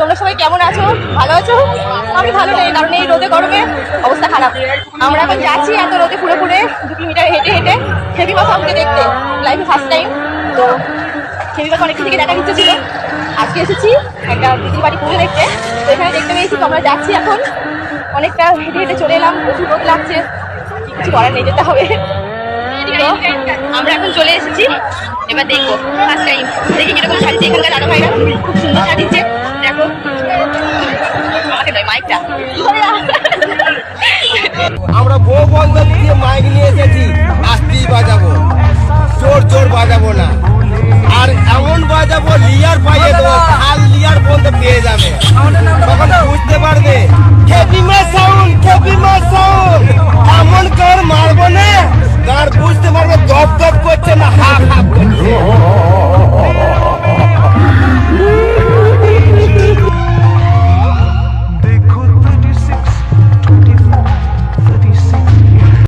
তোমরা সবাই কেমন আছো? ভালো আছো? আমি ভালো নেই, কারণ এই রোদে গরমে অবস্থা খারাপ। আমরা এখন যাচ্ছি এত রোদে পুরো পুরে দু কিলোমিটার হেঁটে হেঁটে। হেভি বাস আমাকে দেখতে লাইফে ফার্স্ট টাইম তো হেভি বাস অনেক থেকে দেখার ইচ্ছে ছিল। আজকে এসেছি একটা দিদির বাড়ি পুজো দেখতে। তো এখানে দেখতে পেয়েছি, তো আমরা যাচ্ছি এখন। অনেকটা হেঁটে হেঁটে চলে এলাম, প্রচুর রোদ লাগছে। কিছু করার নেই, যেতে হবে। আমরা এখন চলে এসেছি। এবার দেখব ফার্স্ট টাইম দেখি কীরকম সাজিয়েছে এখানকার দাদা ভাইরা খুব সুন্দর দেখো আমরা বউ বন্ধ দিয়ে মাইক নিয়ে এসেছি আস্তেই বাজাবো। জোর জোর বাজাবো না। আর এমন বাজাবো, লিয়ার পাইয়ে দেবো আর লিয়ার বলতে পেয়ে যাবে। তখন বুঝতে পারবে